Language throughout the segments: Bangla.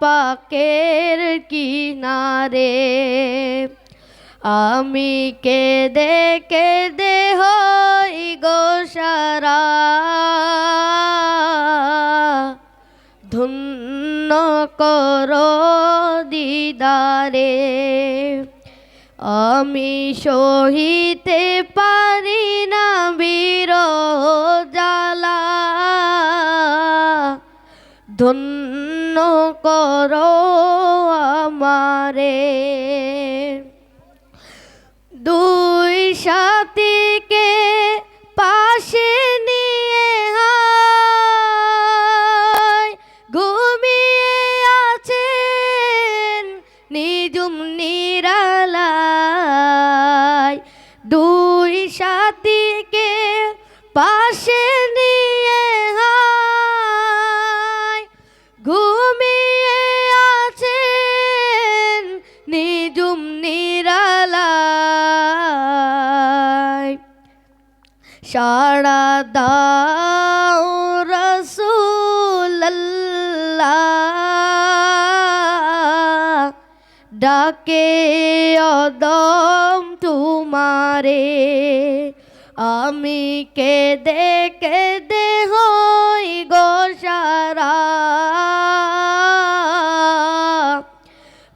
পাকের কিনারে আমি কেঁদে কেঁদে হই গো সারা। করো দিদারে আমি সহিতে পারি ধন্য করো আমারে। দুই সাথীকে পাশে নিয়ে ঘুমিয়ে আছেন নিজুম নিরালায়। দুই সাথীকে পাশে ঘুমিয়ে আছেন নিজুম নিরালায়। সাড়া দাও রসুল্লাহ ডাকে অদম তোমারে। আমি কেঁদে কেঁদে হই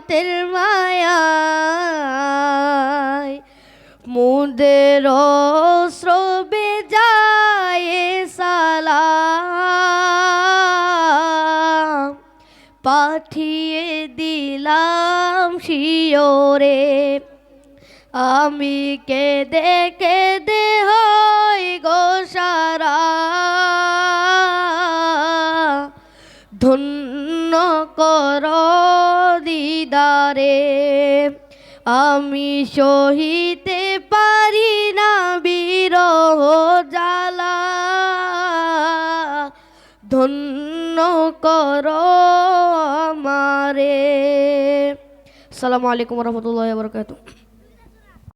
উম্মতের মায়ায়, মুদের স্রবে যায় সালাম। পাঠিয়ে দিলাম শিওরে, আমি কেঁদে কেঁদে হই গো সারা। ধন্য কর দিদারে আমি সহিতে পারি না বিরহ জ্বালা। ধন্য কর আমারে। আসসালামু আলাইকুম রহমতুল্লাহ বরকাত